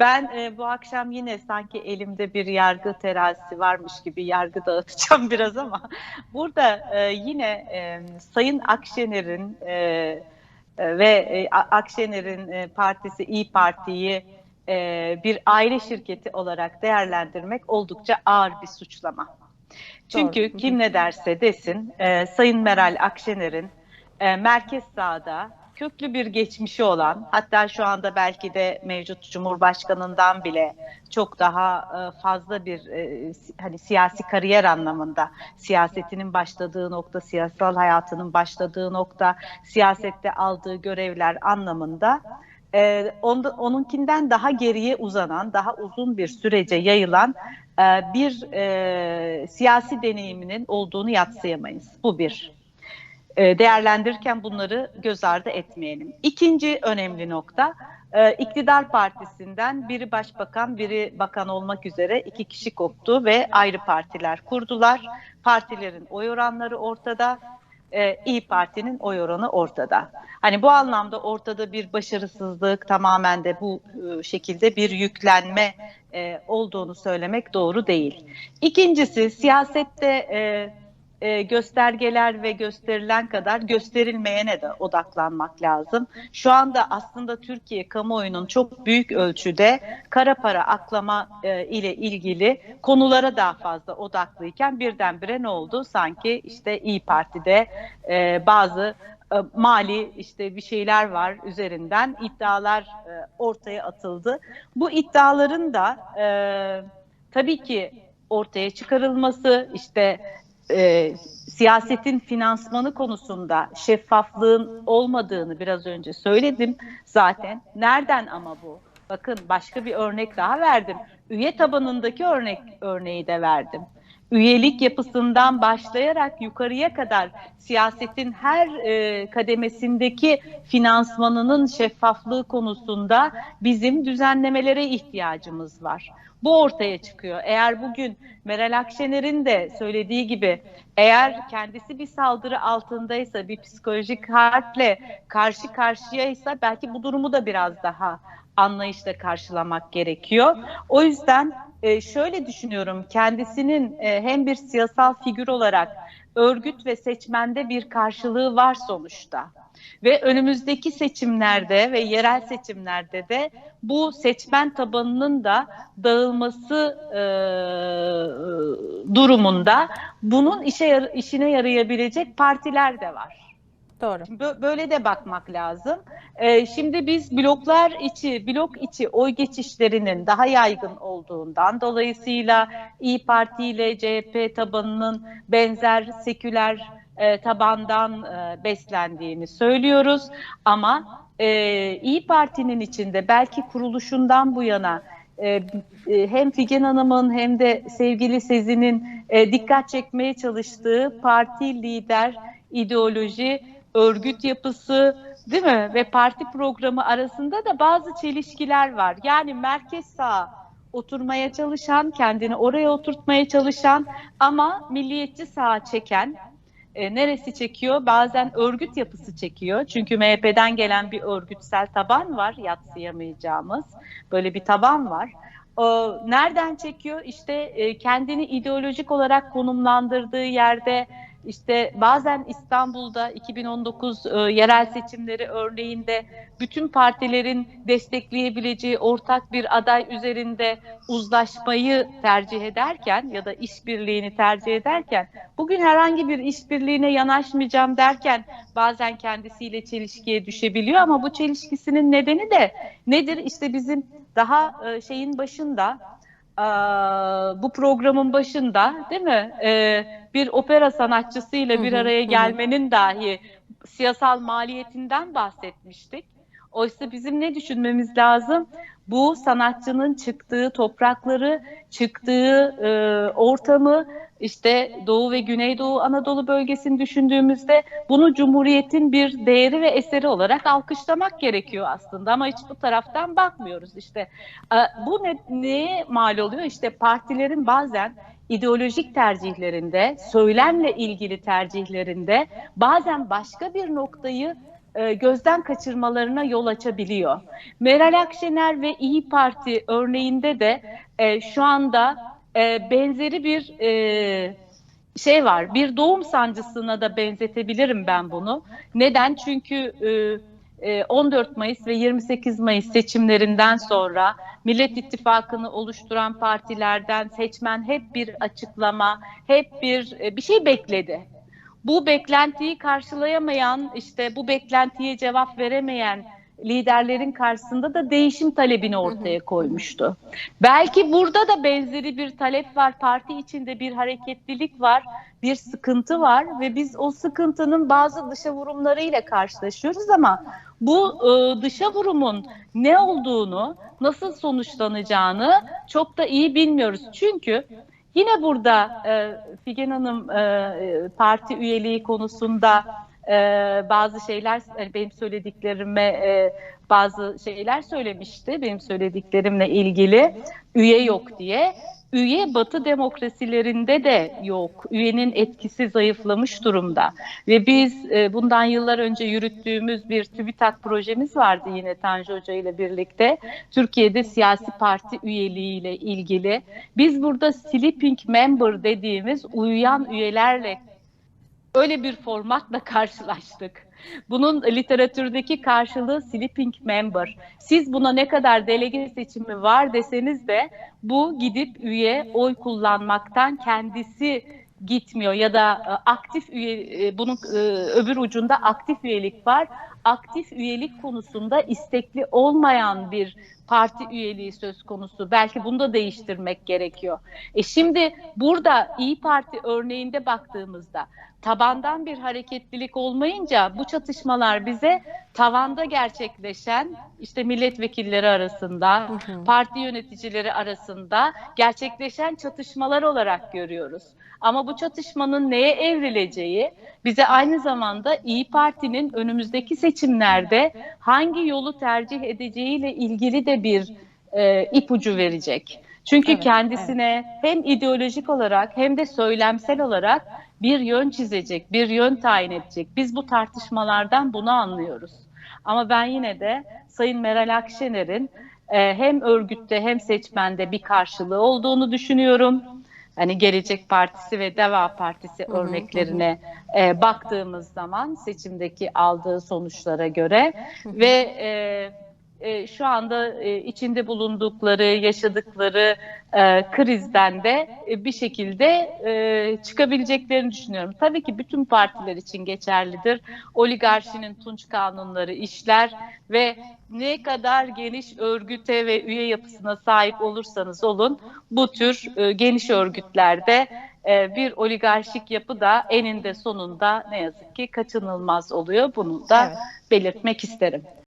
Ben e, bu akşam yine sanki elimde bir yargı terazisi varmış gibi yargı dağıtacağım biraz ama burada e, yine e, Sayın Akşener'in e, e, ve e, Akşener'in e, partisi İyi Parti'yi e, bir aile şirketi olarak değerlendirmek oldukça ağır bir suçlama. Çünkü Doğru. kim ne derse desin e, Sayın Meral Akşener'in e, merkez sağda köklü bir geçmişi olan hatta şu anda belki de mevcut Cumhurbaşkanından bile çok daha e, fazla bir e, hani siyasi kariyer anlamında siyasetinin başladığı nokta, siyasal hayatının başladığı nokta, siyasette aldığı görevler anlamında e, onunkinden daha geriye uzanan, daha uzun bir sürece yayılan bir e, siyasi deneyiminin olduğunu yatsıyamayız. Bu bir. E, değerlendirirken bunları göz ardı etmeyelim. İkinci önemli nokta, e, iktidar partisinden biri başbakan, biri bakan olmak üzere iki kişi koptu ve ayrı partiler kurdular. Partilerin oy oranları ortada, e, İyi Parti'nin oy oranı ortada. Hani bu anlamda ortada bir başarısızlık, tamamen de bu e, şekilde bir yüklenme e, olduğunu söylemek doğru değil. İkincisi siyasette e, göstergeler ve gösterilen kadar gösterilmeyene de odaklanmak lazım. Şu anda aslında Türkiye kamuoyunun çok büyük ölçüde kara para aklama e, ile ilgili konulara daha fazla odaklıyken birdenbire ne oldu? Sanki işte İyi Parti'de e, bazı e, mali işte bir şeyler var üzerinden iddialar e, ortaya atıldı. Bu iddiaların da e, tabii ki ortaya çıkarılması işte e, siyasetin finansmanı konusunda şeffaflığın olmadığını biraz önce söyledim zaten. Nereden ama bu? Bakın başka bir örnek daha verdim. Üye tabanındaki örnek örneği de verdim. Üyelik yapısından başlayarak yukarıya kadar siyasetin her e, kademesindeki finansmanının şeffaflığı konusunda bizim düzenlemelere ihtiyacımız var. Bu ortaya çıkıyor. Eğer bugün Meral Akşener'in de söylediği gibi eğer kendisi bir saldırı altındaysa, bir psikolojik harple karşı karşıyaysa belki bu durumu da biraz daha anlayışla karşılamak gerekiyor. O yüzden e, şöyle düşünüyorum kendisinin e, hem bir siyasal figür olarak örgüt ve seçmende bir karşılığı var sonuçta. Ve önümüzdeki seçimlerde ve yerel seçimlerde de bu seçmen tabanının da dağılması e, durumunda bunun işe yar- işine yarayabilecek partiler de var. Doğru. Bö- Böyle de bakmak lazım. Ee, şimdi biz bloklar içi, blok içi oy geçişlerinin daha yaygın olduğundan dolayısıyla İyi Parti ile CHP tabanının benzer seküler e, tabandan e, beslendiğini söylüyoruz. Ama e, İyi Parti'nin içinde belki kuruluşundan bu yana e, e, hem Figen Hanım'ın hem de sevgili Sezin'in e, dikkat çekmeye çalıştığı parti lider ideoloji, örgüt yapısı değil mi ve parti programı arasında da bazı çelişkiler var. Yani merkez sağ oturmaya çalışan, kendini oraya oturtmaya çalışan ama milliyetçi sağa çeken e, neresi çekiyor? Bazen örgüt yapısı çekiyor. Çünkü MHP'den gelen bir örgütsel taban var, yatsıyamayacağımız. Böyle bir taban var. O, nereden çekiyor? İşte e, kendini ideolojik olarak konumlandırdığı yerde işte bazen İstanbul'da 2019 e, yerel seçimleri örneğinde bütün partilerin destekleyebileceği ortak bir aday üzerinde uzlaşmayı tercih ederken ya da işbirliğini tercih ederken bugün herhangi bir işbirliğine yanaşmayacağım derken bazen kendisiyle çelişkiye düşebiliyor ama bu çelişkisinin nedeni de nedir? İşte bizim daha e, şeyin başında bu programın başında değil mi? E, bir opera sanatçısıyla bir araya gelmenin dahi siyasal maliyetinden bahsetmiştik. Oysa bizim ne düşünmemiz lazım? Bu sanatçının çıktığı toprakları, çıktığı e, ortamı, işte Doğu ve Güneydoğu Anadolu bölgesini düşündüğümüzde bunu Cumhuriyet'in bir değeri ve eseri olarak alkışlamak gerekiyor aslında. Ama hiç bu taraftan bakmıyoruz. İşte e, bu ne, neye mal oluyor? İşte partilerin bazen ideolojik tercihlerinde, söylemle ilgili tercihlerinde bazen başka bir noktayı e, gözden kaçırmalarına yol açabiliyor. Meral Akşener ve İyi Parti örneğinde de e, şu anda e, benzeri bir şey var. Bir doğum sancısına da benzetebilirim ben bunu. Neden? Çünkü e, e, 14 Mayıs ve 28 Mayıs seçimlerinden sonra Millet İttifakı'nı oluşturan partilerden seçmen hep bir açıklama, hep bir bir şey bekledi. Bu beklentiyi karşılayamayan, işte bu beklentiye cevap veremeyen liderlerin karşısında da değişim talebini ortaya koymuştu. Belki burada da benzeri bir talep var. Parti içinde bir hareketlilik var, bir sıkıntı var ve biz o sıkıntının bazı dışa vurumlarıyla karşılaşıyoruz ama bu e, dışa vurumun ne olduğunu, nasıl sonuçlanacağını çok da iyi bilmiyoruz. Çünkü yine burada e, Figen Hanım e, parti üyeliği konusunda e, bazı şeyler yani benim söylediklerime e, bazı şeyler söylemişti benim söylediklerimle ilgili üye yok diye. Üye Batı demokrasilerinde de yok. Üyenin etkisi zayıflamış durumda. Ve biz e, bundan yıllar önce yürüttüğümüz bir TÜBİTAK projemiz vardı yine Tanju Hoca ile birlikte. Türkiye'de siyasi parti üyeliğiyle ilgili. Biz burada sleeping member dediğimiz uyuyan üyelerle öyle bir formatla karşılaştık. Bunun literatürdeki karşılığı sleeping member. Siz buna ne kadar delege seçimi var deseniz de bu gidip üye oy kullanmaktan kendisi gitmiyor ya da e, aktif üye e, bunun e, öbür ucunda aktif üyelik var. Aktif üyelik konusunda istekli olmayan bir parti üyeliği söz konusu. Belki bunu da değiştirmek gerekiyor. E şimdi burada İyi Parti örneğinde baktığımızda tabandan bir hareketlilik olmayınca bu çatışmalar bize tavanda gerçekleşen işte milletvekilleri arasında, hı hı. parti yöneticileri arasında gerçekleşen çatışmalar olarak görüyoruz. Ama bu çatışmanın neye evrileceği bize aynı zamanda İyi Parti'nin önümüzdeki seçimlerde hangi yolu tercih edeceğiyle ilgili de bir e, ipucu verecek. Çünkü evet, kendisine evet. hem ideolojik olarak hem de söylemsel olarak bir yön çizecek, bir yön tayin edecek. Biz bu tartışmalardan bunu anlıyoruz. Ama ben yine de Sayın Meral Akşener'in e, hem örgütte hem seçmende bir karşılığı olduğunu düşünüyorum. Hani Gelecek Partisi ve Deva Partisi örneklerine e, baktığımız zaman seçimdeki aldığı sonuçlara göre ve e, e, şu anda e, içinde bulundukları, yaşadıkları e, krizden de e, bir şekilde e, çıkabileceklerini düşünüyorum. Tabii ki bütün partiler için geçerlidir. Oligarşinin tunç kanunları işler ve ne kadar geniş örgüte ve üye yapısına sahip olursanız olun bu tür e, geniş örgütlerde e, bir oligarşik yapı da eninde sonunda ne yazık ki kaçınılmaz oluyor. Bunu da evet. belirtmek isterim.